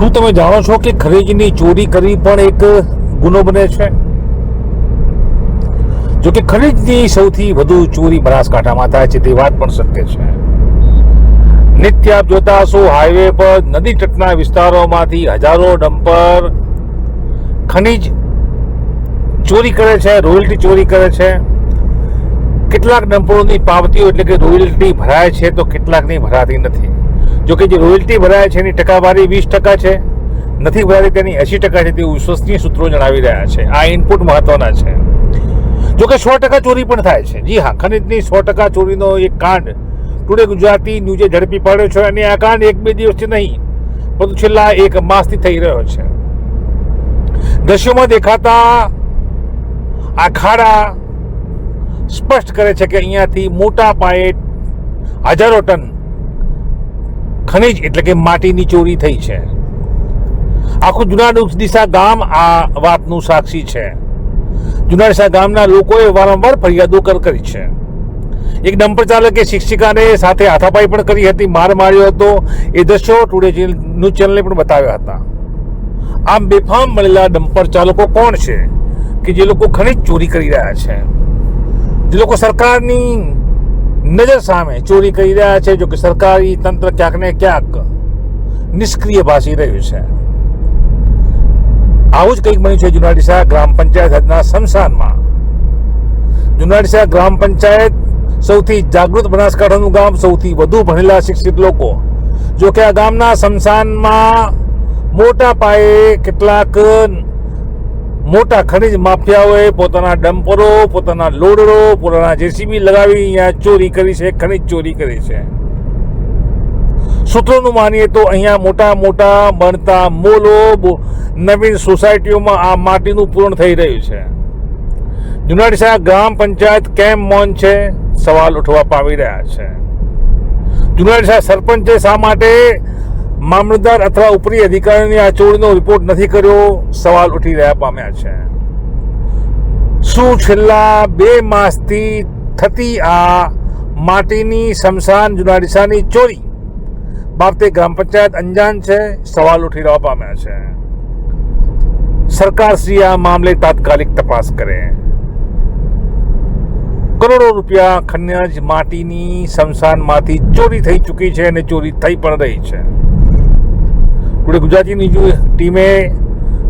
શું તમે જાણો છો કે ખનીજની ચોરી કરવી પણ એક ગુનો બને છે? જો કે ખનીજની સૌથી વધુ ચોરી બનાસકાંઠામાં થાય છે, તે વાત પણ સત્ય છે. નિત્ય આપ જોતા હશો હાઈવે પર, નદી તટના વિસ્તારોમાંથી હજારો ડમ્પર ખનીજ ચોરી કરે છે, રોયલ્ટી ચોરી કરે છે. કેટલાક ડમ્પરોની પાવતીઓ એટલે કે રોયલ્ટી ભરાય છે, તો કેટલાકની ભરાતી નથી. જો કે જે રોયલ્ટી ભરાય છે, એની ટકાવારી વીસ ટકા છે. નથી ભરાતી તેની એસી ટકા છે, તેવું વિશ્વસનીય સૂત્રો જણાવી રહ્યા છે. આ ઇનપુટ મહત્વના છે. જોકે સો ટકા ચોરી પણ થાય છે. જી હા, ખનિજની સો ટકા ચોરીનો એક કાંડ ટુડે ગુજરાતી ન્યૂઝે ઝડપી પાડ્યો છે અને આ કાંડ એક બે દિવસથી નહીં, પરંતુ છેલ્લા એક માસથી થઈ રહ્યો છે. દ્રશ્યોમાં દેખાતા આ ખાડા સ્પષ્ટ કરે છે કે અહીંયાથી મોટા પાયે હજારો ટન ખનિજ એટલે કે માટીની ચોરી થઈ છે. આખું જુનાડ દિશા ગામ આ વાતનું સાક્ષી છે. જુનાડસા ગામના લોકોએ વારંવાર ફરિયાદો કર છે. એક ડમ્પર ચાલકે શિક્ષિકાને સાથે હાથાપાઈ પણ કરી હતી, માર માર્યો હતો. એ દ્રશ્યો ટુડે ન્યૂઝ ચેનલે પણ બતાવ્યા હતા. આમ બેફામ મળેલા ડમ્પર ચાલકો કોણ છે? કે જે લોકો ખનિજ ચોરી કરી રહ્યા છે? જે લોકો સરકારની નજર સામે ચોરી કરી રહ્યા છે જો કે સરકારી તંત્ર ક્યાંક ને ક્યાંક નિષ્ક્રિય ભાસી રહ્યું છે. આવું જ કંઈક બન્યું છે જુનાડીસા ગ્રામ પંચાયત હદના સ્મશાનમાં. જુનાડીસા ગ્રામ પંચાયત સૌથી જાગૃત બનાસકાંઠાનું ગામ, સૌથી વધુ ભણેલા શિક્ષિત લોકો. જો કે આ ગામના શમશાનમાં મોટા પાયે કેટલાક મોટા ખનિજ માફિયાઓએ પોતાના ડમ્પરો, પોતાના લોડરો, પોતાના જેસીબી લગાવી અહીંયા ચોરી કરી છે, ખનિજ ચોરી કરી છે. સૂત્રોનું માનીએ તો અહીંયા મોટા મોટા બનતા મોલો નવીન સોસાયટીઓમાં આ માટીનું પૂરણ થઈ રહ્યું છે. જુનાડીસા ગ્રામ પંચાયત કેમ મૌન છે? સવાલ ઉઠવા પામી રહ્યા છે. જુનાડીસા સરપંચે શા માટે મામલતદાર અથવા ઉપરી અધિકારીની આ ચોરીનો રિપોર્ટ નથી કર્યો, સવાલ ઉઠી રહ્યા પામ્યા છે. શું છેલ્લા બે માસથી થતી આ માટીની શમશાન જુનાડીસાની ચોરી બાબતે ગ્રામ પંચાયત અંજાન છે? સવાલ ઉઠી રહ્યા પામ્યા છે. સરકાર શ્રી આ મામલે તાત્કાલિક તપાસ કરે. કરોડો રૂપિયા ખનિજ માટીની શમશાનમાંથી ચોરી થઈ ચૂકી છે અને ચોરી થઈ પણ રહી છે. ટુડે ગુજરાતીની જો ટીમે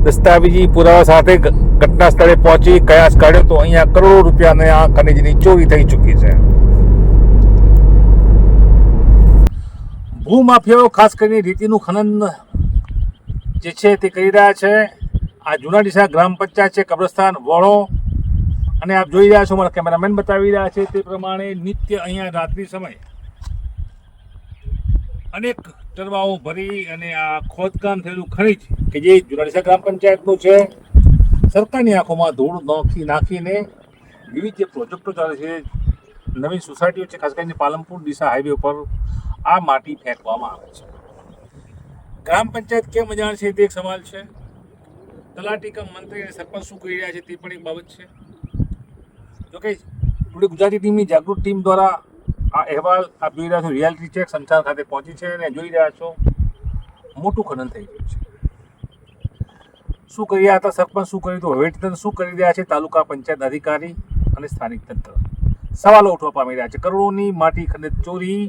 દસ્તાવેજી પુરાવા સાથે ઘટના સ્થળે પહોંચી કયાસ કાઢ્યો તો અહીંયા કરોડો રૂપિયાને આ ખનીજની ચોરી થઈ ચૂકી છે. ભૂમાફિયાઓ ખાસ કરીને રીતિનું ખનન જે છે તે કરી રહ્યા છે. આ જૂના ડીસા ગ્રામ પંચાયત છે, કબ્રસ્તાન વોળો અને આપ જોઈ રહ્યા છો મારા કેમેરામેન બતાવી રહ્યા છે તે પ્રમાણે નિત્ય અહીંયા રાત્રિ સમય અનેક ટરવાઓ ભરી અને આ ખોદકામ થયેલું ખનીજ કે જે જુનાડીસા ગ્રામ પંચાયતનું છે, સરકારની આંખોમાં ધૂળ નાખી નાખીને વિવિધ જે પ્રોજેક્ટો ચાલે છે નવી સોસાયટીઓ છે, ખાસ કરીને પાલનપુર દિશા હાઈવે ઉપર આ માટી ફેંકવામાં આવે છે. ગ્રામ પંચાયત કેમ અજાણ છે તે એક સવાલ છે. તલાટી કમ મંત્રી અને સરપંચ શું કરી રહ્યા છે તે પણ એક બાબત છે. જોકે ટુડે ગુજરાતી ટીમની જાગૃત ટીમ દ્વારા આ અહેવાલ આપ જોઈ રહ્યા છો રિયાલિટી ચેક સંચાર ખાતે પહોંચી છે અને જોઈ રહ્યા છો, મોટું ખનન થઈ ગયું છે. શું કરી રહ્યા હતા સરપંચ? શું કર્યું હતું? વહીવટીતંત્ર શું કરી રહ્યા છે? તાલુકા પંચાયત અધિકારી અને સ્થાનિક તંત્ર. સવાલો ઉઠવા પામી રહ્યા છે. કરોડોની માટી ખનિજ ચોરી,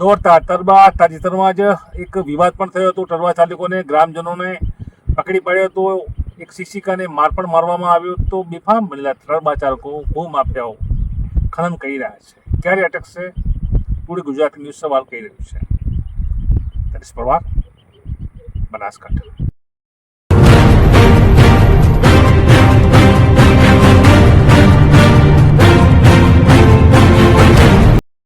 દોડતા તરબા તાજેતરમાં જ એક વિવાદ પણ થયો હતો. ટરવા ચાલકોને, ગ્રામજનોને પકડી પાડ્યો હતો. એક શિક્ષિકાને માર પણ મારવામાં આવ્યો તો બેફામ બનેલા ટરબા ચાલકો ભૂ માફિયાઓ ખનન કરી રહ્યા છે. ક્યારે અટકશે પૂરી ગુજરાતી ન્યૂઝ સવાલ કહી રહ્યું છે. દરેશ પરવાર બનાસકાંઠા.